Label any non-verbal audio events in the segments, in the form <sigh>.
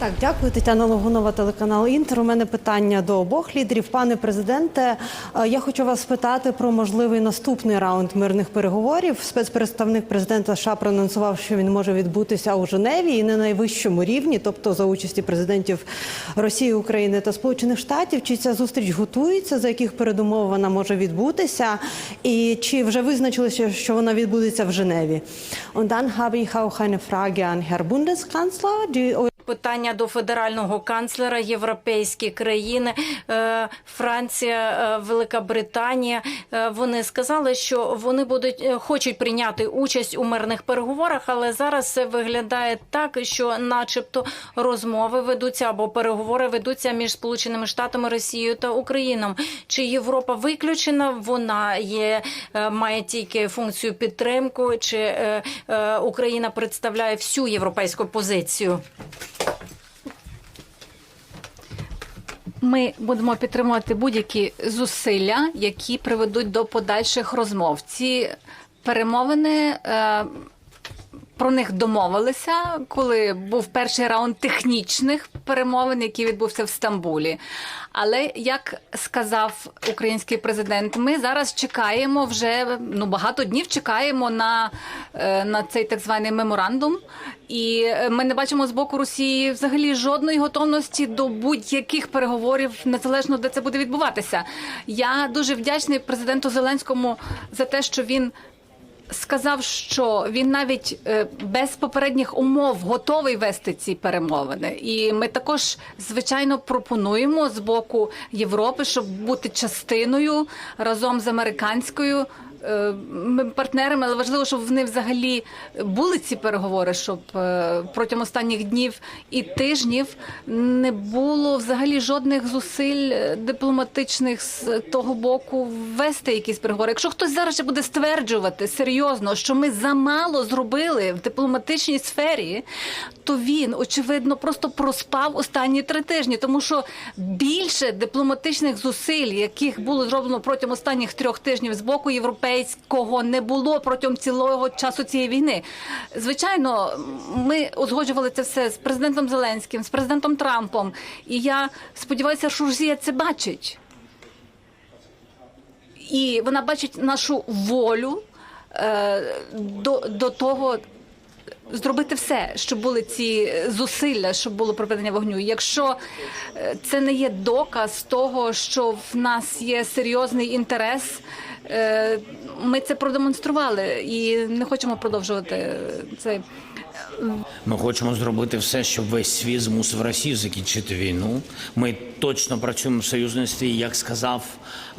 Так, дякую, Тетяна Логунова, телеканал Інтер. У мене питання до обох лідерів. Пане президенте, е, я хочу вас спитати про можливий наступний раунд мирних переговорів. Спецпредставник президента США проанонсував, що він може відбутися у Женеві і на найвищому рівні, тобто за участі президентів Росії, України та Сполучених Штатів. Чи ця зустріч готується? За яких передумов вона може відбутися? І чи вже визначилося, що вона відбудеться в Женеві? Und dann habe ich auch eine Frage an Herr Bundeskanzler. Die Питання до федерального канцлера європейські країни, е, Франція, е, Велика Британія. е, Вони сказали, що вони будуть хочуть прийняти участь у мирних переговорах, але зараз все виглядає так, що, начебто, розмови ведуться або переговори ведуться між Сполученими Штатами, Росією та Україною. Чи Європа виключена? Вона є має тільки функцію підтримку, чи Україна представляє всю європейську позицію? Ми будемо підтримувати будь-які зусилля, які приведуть до подальших розмов. Ці перемовини. Е, про них домовилися, коли був перший раунд технічних перемовин, який відбувся в Стамбулі. Але як сказав український президент, ми зараз чекаємо вже ну багато днів. Чекаємо на, е, на цей так званий меморандум, і е, ми не бачимо з боку Росії взагалі жодної готовності до будь-яких переговорів, незалежно де це буде відбуватися. Я дуже вдячний президенту Зеленському за те, що він сказав, що він навіть е, без попередніх умов готовий вести ці перемовини. І ми також звичайно пропонуємо з боку Європи, щоб бути частиною разом з американською. Е, Ми партнерами, але важливо, щоб вони взагалі були ці переговори, щоб е, протягом останніх днів і тижнів не було взагалі жодних зусиль е, дипломатичних з того боку ввести якісь переговори. Якщо хтось зараз ще буде стверджувати серйозно, що ми замало зробили в дипломатичній сфері, то він очевидно просто проспав останні три тижні, тому що більше дипломатичних зусиль, яких було зроблено протягом останніх трьох тижнів з боку європейського, не було протягом цілого часу цієї війни. Звичайно, ми узгоджували це все з президентом Зеленським, з президентом Трампом, і я сподіваюся, що Росія це бачить. І вона бачить нашу волю е, до, до того. Зробити все, щоб були ці зусилля, щоб було припинення вогню. Якщо е, це не є доказ того, що в нас є серйозний інтерес, ми це продемонстрували і не хочемо продовжувати цей. Ми хочемо зробити все, щоб весь світ змусив Росію закінчити війну. Ми точно працюємо в союзництві, як сказав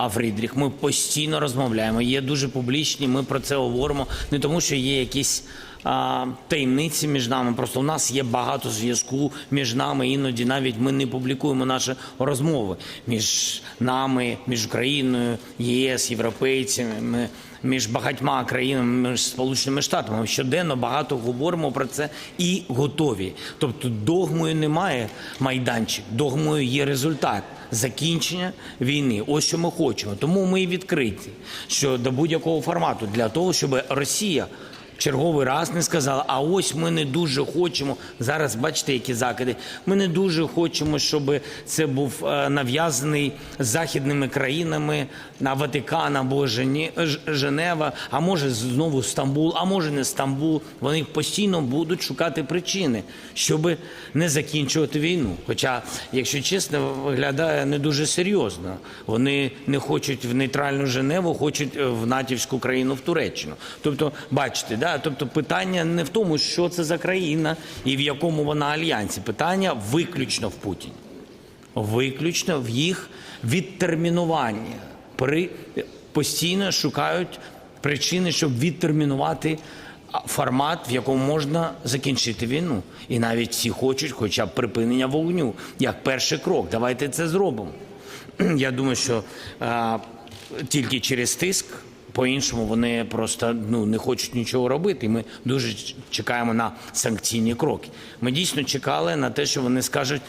Фрідріх. Ми постійно розмовляємо. Є дуже публічні. Ми про це говоримо не тому, що є якісь. А, таємниці між нами просто у нас є багато зв'язку між нами. Іноді навіть ми не публікуємо наші розмови між нами, між Україною, ЄС, європейцями. Ми між багатьма країнами, між сполученими штатами. Ми щоденно багато говоримо про це і готові. Тобто, догмою немає майданчик, догмою є результат. Закінчення війни, ось що ми хочемо. Тому ми і відкриті що до будь-якого формату для того, щоб Росія черговий раз не сказала, а ось ми не дуже хочемо. Зараз бачите, які закиди. Ми не дуже хочемо, щоб це був е, нав'язаний західними країнами на Ватикан або Женева, а може знову Стамбул, а може не Стамбул. Вони постійно будуть шукати причини, щоб не закінчувати війну. Хоча, якщо чесно, виглядає не дуже серйозно. Вони не хочуть в нейтральну Женеву, хочуть е, в натівську країну в Туреччину. Тобто, бачите, да? Тобто питання не в тому, що це за країна і в якому вона альянсі. Питання виключно в Путіні. Виключно в їх відтермінуванні. При постійно шукають причини, щоб відтермінувати формат, в якому можна закінчити війну. І навіть всі хочуть, хоча б припинення вогню, як перший крок. Давайте це зробимо. <clears throat> Я думаю, що а, тільки через тиск. По-іншому вони просто ну не хочуть нічого робити. І ми дуже чекаємо на санкційні кроки. Ми дійсно чекали на те, що вони скажуть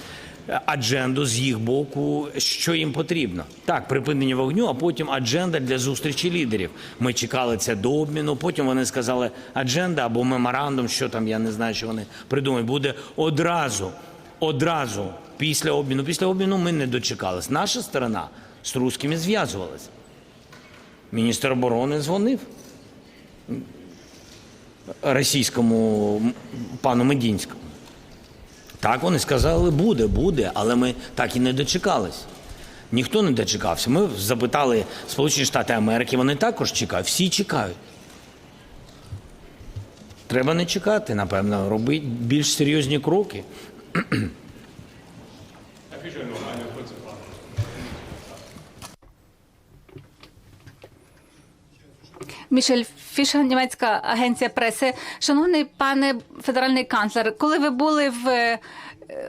е, адженду з їх боку, що їм потрібно. Так, припинення вогню, а потім адженда для зустрічі лідерів. Ми чекали це до обміну. Потім вони сказали адженда або меморандум, що там я не знаю, що вони придумають, буде одразу одразу після обміну. Після обміну ми не дочекались. Наша сторона з русскими зв'язувалась. Міністр оборони дзвонив російському пану Медінському. Так вони сказали, буде, буде, але ми так і не дочекались. Ніхто не дочекався. Ми запитали Сполучені Штати Америки, вони також чекають, всі чекають. Треба не чекати, напевно, робити більш серйозні кроки. Мішель Фішер, німецька агенція преси. Шановний пане федеральний канцлер, коли ви були в е,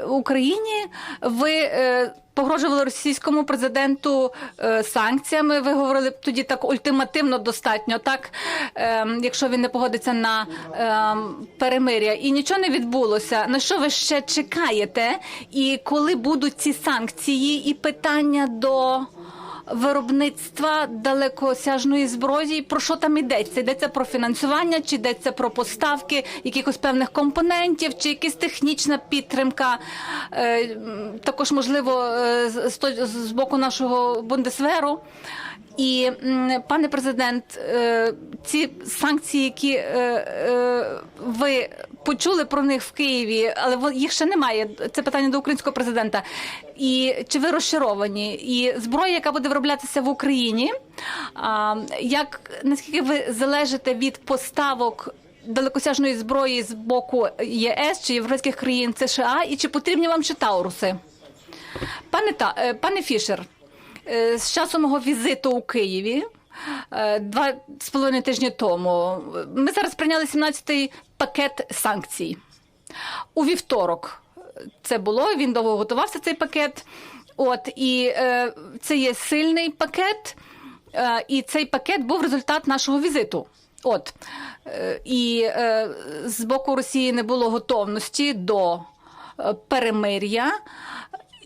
Україні, ви е, погрожували російському президенту е, санкціями. Ви говорили тоді так ультимативно достатньо, так якщо він не погодиться на перемиря, і нічого не відбулося. На що ви ще чекаєте? І коли будуть ці санкції, і питання до виробництва далекосяжної зброї. Про що там йдеться? Йдеться про фінансування, чи йдеться про поставки якихось певних компонентів, чи якась технічна підтримка? Е, також можливо е, з, боку нашого бундесверу. І пане президент, е, ці санкції, які ви почули про них в Києві, але їх ще немає. Це питання до українського президента. І чи ви розчаровані? І зброя, яка буде вироблятися в Україні, як наскільки ви залежите від поставок? Далекосяжної зброї з боку ЄС чи європейських країн США, і чи потрібні вам ще Тауруси? Пане та е, пане Фішер, е, з часу мого візиту у Києві. е, Два з половиною тижні тому ми зараз прийняли 17-й пакет санкцій. У вівторок це було. Він довго готувався цей пакет. От і е, це є сильний пакет, е, і цей пакет був результат нашого візиту. От е, і е, з боку Росії не було готовності до е, перемир'я,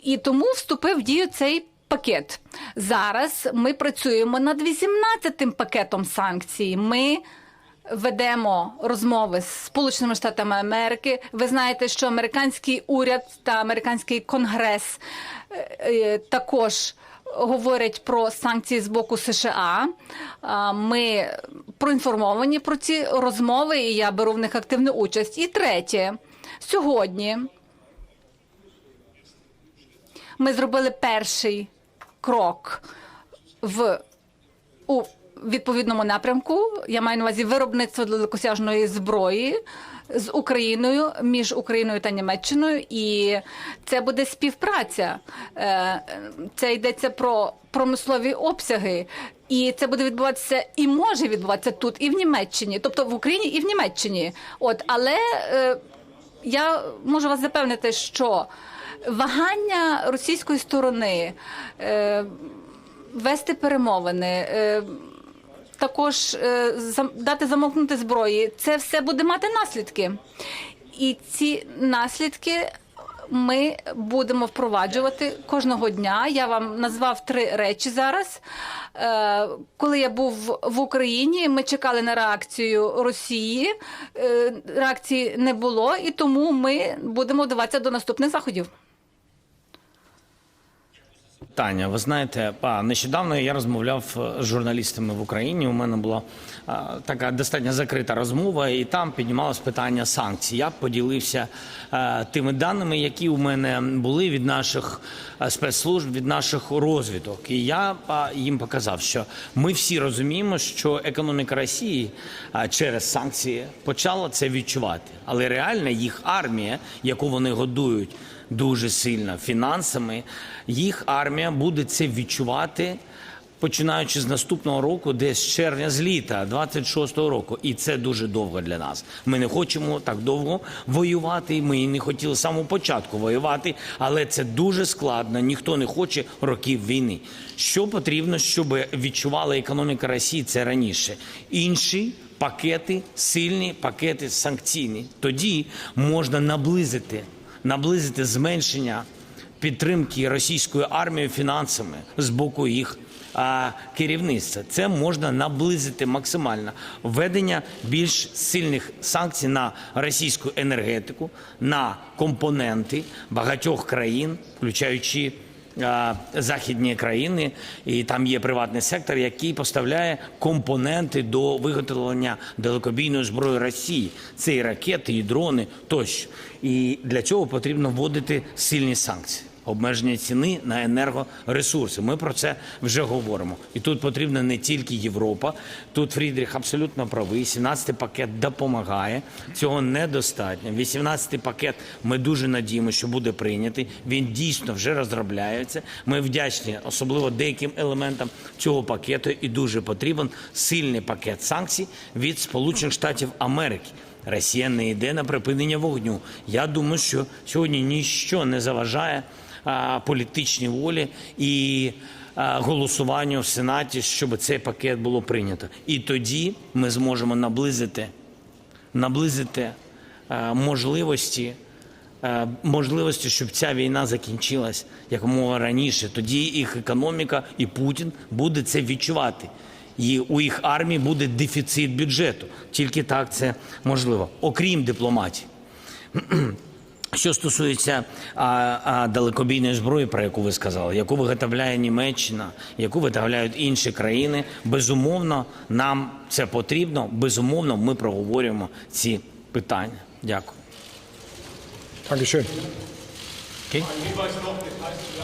і тому вступив в дію цей пакет. Зараз ми працюємо над 18-тим пакетом санкцій. Ми ведемо розмови з Сполученими Штатами Америки. Ви знаєте, що американський уряд та американський конгрес е, е, також. Говорять про санкції з боку США. Ми проінформовані про ці розмови, і я беру в них активну участь. І третє, сьогодні ми зробили перший крок в у відповідному напрямку. Я маю на увазі виробництво далекосяжної зброї з Україною між Україною та Німеччиною, і це буде співпраця. Е, Це йдеться про промислові обсяги. І це буде відбуватися і може відбуватися тут, і в Німеччині, тобто в Україні і в Німеччині. От але е, я можу вас запевнити, що вагання російської сторони е, вести перемовини. Також е, дати замовкнути зброї, це все буде мати наслідки. І ці наслідки ми будемо впроваджувати кожного дня. Я вам назвав три речі зараз. Е, Коли я був в Україні, ми чекали на реакцію Росії. Е, Реакції не було, і тому ми будемо вдаватися до наступних заходів. Таня, ви знаєте, нещодавно я розмовляв е, з журналістами в Україні. У мене була а, така достатньо закрита розмова, і там піднімалось питання санкцій. Я поділився е, тими даними, які у мене були від наших е, спецслужб, від наших розвідок. І я їм показав, що ми всі розуміємо, що економіка Росії через санкції почала це відчувати, але реально їх армія, яку вони годують дуже сильно фінансами. Їх армія буде це відчувати. Починаючи з наступного року, десь з червня з літа 26-го року, і це дуже довго для нас. Ми не хочемо так довго воювати. Ми і не хотіли з самого початку воювати, але це дуже складно. Ніхто не хоче років війни. Що потрібно, щоб відчувала економіка Росії це раніше? Інші пакети, сильні пакети санкційні. Тоді можна наблизити наблизити зменшення підтримки російської армії фінансами з боку їх керівництва. Це можна наблизити максимально введення більш сильних санкцій на російську енергетику, на компоненти багатьох країн, включаючи західні країни, і там є приватний сектор, який поставляє компоненти до виготовлення далекобійної зброї Росії. Це і ракети, і дрони тощо. І для цього потрібно вводити сильні санкції. Обмеження ціни на енергоресурси. Ми про це вже говоримо. І тут потрібна не тільки Європа. Тут Фрідріх абсолютно правий. 17-й пакет допомагає. Цього недостатньо. 18-й пакет ми дуже надіємося, що буде прийнятий. Він дійсно вже розробляється. Ми вдячні, особливо деяким елементам цього пакету, і дуже потрібен сильний пакет санкцій від Сполучених Штатів Америки. Росія не йде на припинення вогню. Я думаю, що сьогодні ніщо не заважає політичній волі і голосуванню в Сенаті, щоб цей пакет було прийнято. І тоді ми зможемо наблизити, наблизити можливості. Можливості, щоб ця війна закінчилась якомога раніше, тоді їх економіка і Путін буде це відчувати. І у їх армії буде дефіцит бюджету. Тільки так це можливо, окрім дипломатії. Що стосується а, а, далекобійної зброї, про яку ви сказали, яку виготовляє Німеччина, яку виготовляють інші країни, безумовно, нам це потрібно. Безумовно, ми проговорюємо ці питання. Дякую. Dankeschön. Окей? Hinweis noch, detaillierte